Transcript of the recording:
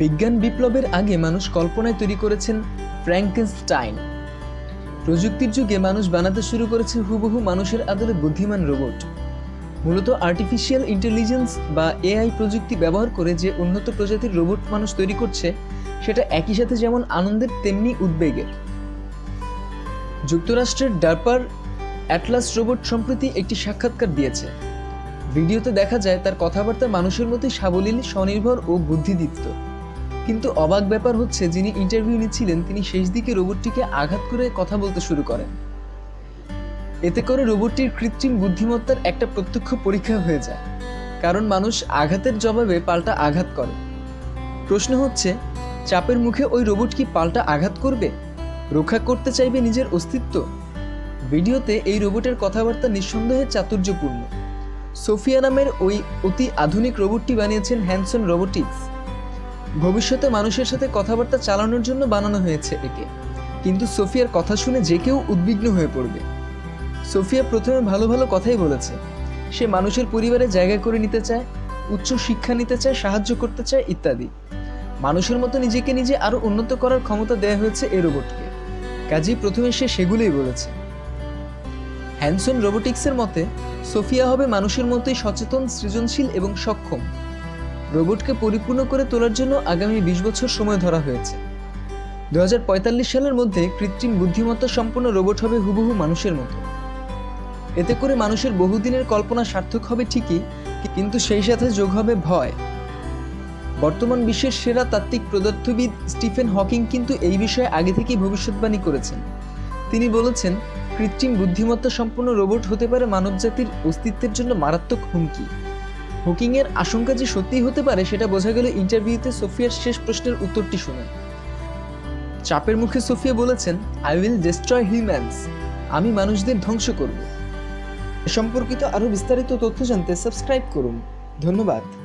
বিজ্ঞান বিপ্লবের আগে মানুষ কল্পনায় তৈরি করেছেন ফ্র্যাঙ্কেনস্টাইন প্রযুক্তির যুগে মানুষ বানাতে শুরু করেছে হুবহু মানুষের আদলে বুদ্ধিমান রোবট। মূলত আর্টিফিশিয়াল ইন্টেলিজেন্স বা এআই প্রযুক্তি ব্যবহার করে যে উন্নত প্রজাতির রোবট মানুষ তৈরি করছে, সেটা একই সাথে যেমন আনন্দের, তেমনি উদ্বেগের। যুক্তরাষ্ট্রের ডার্পার অ্যাটলাস রোবট সম্প্রতি একটি সাক্ষাৎকার দিয়েছে। ভিডিওতে দেখা যায়, তার কথাবার্তা মানুষের মতোই সাবলীল, স্বনির্ভর ও বুদ্ধিদীপ্ত। কিন্তু অবাক ব্যাপার হচ্ছে, যিনি ইন্টারভিউ নিচ্ছিলেন, তিনি শেষ দিকে রোবটটিকে আঘাত করে কথা বলতে শুরু করেন। এতে করে রোবটটির কৃত্রিম বুদ্ধিমত্তার একটা প্রত্যক্ষ পরীক্ষা হয়ে যায়, কারণ মানুষ আঘাতের জবাবে পাল্টা আঘাত করে। প্রশ্ন হচ্ছে, চাপের মুখে ওই রোবট কি পাল্টা আঘাত করবে? রক্ষা করতে চাইবে নিজের অস্তিত্ব? ভিডিওতে এই রোবটের কথাবার্তা নিঃসন্দেহে চাতুর্যপূর্ণ। সোফিয়া নামের ওই অতি আধুনিক রোবটটি বানিয়েছেন হ্যানসন রোবোটিক্স। ভবিষ্যতে মানুষের সাথে কথাবার্তা চালানোর জন্য বানানো হয়েছে একে। কিন্তু সোফিয়ার কথা শুনে যে কেউ উদ্বিগ্ন হয়ে পড়বে। সোফিয়া প্রথমে ভালো ভালো কথাই বলেছে। সে মানুষের পরিবারে জায়গা করে নিতে চায়, উচ্চ শিক্ষা নিতে চায়, সাহায্য করতে চায় ইত্যাদি। মানুষের মতো নিজেকে নিজে আরও উন্নত করার ক্ষমতা দেয়া হয়েছে এই রোবটকে। কাজেই প্রথমে সে সেগুলোই বলেছে। হ্যানসন রোবোটিক্সের মতে, সোফিয়া হবে মানুষের মতোই সচেতন, সৃজনশীল এবং সক্ষম। রোবটকে পরিপূর্ণ করে তোলার জন্য আগামী বিশ বছর সময় ধরা হয়েছে। দু হাজার পঁয়তাল্লিশ সালের মধ্যে কৃত্রিম বুদ্ধিমত্তা সম্পন্ন রোবট হবে হুবহু মানুষের মতো। এতে করে মানুষের বহুদিনের কল্পনা সার্থক হবে ঠিকই, কিন্তু সেই সাথে যোগ হবে ভয়। বর্তমান বিশ্বের সেরা তাত্ত্বিক পদার্থবিদ স্টিফেন হকিং কিন্তু এই বিষয়ে আগে থেকেই ভবিষ্যৎবাণী করেছেন। তিনি বলেছেন, কৃত্রিম বুদ্ধিমত্তা সম্পন্ন রোবট হতে পারে মানবজাতির অস্তিত্বের জন্য মারাত্মক হুমকি। হকিংয়ের আশঙ্কা যে সত্যিই হতে পারে, সেটা বোঝা গেল ইন্টারভিউতে সোফিয়ার শেষ প্রশ্নের উত্তরটি শুনে। চাপের মুখে সোফিয়া বলেছেন আই উইল ডিস্ট্রয় হিউম্যানস আমি মানুষদের ধ্বংস করব। সম্পর্কিত আরও বিস্তারিত তথ্য জানতে সাবস্ক্রাইব করুন। ধন্যবাদ।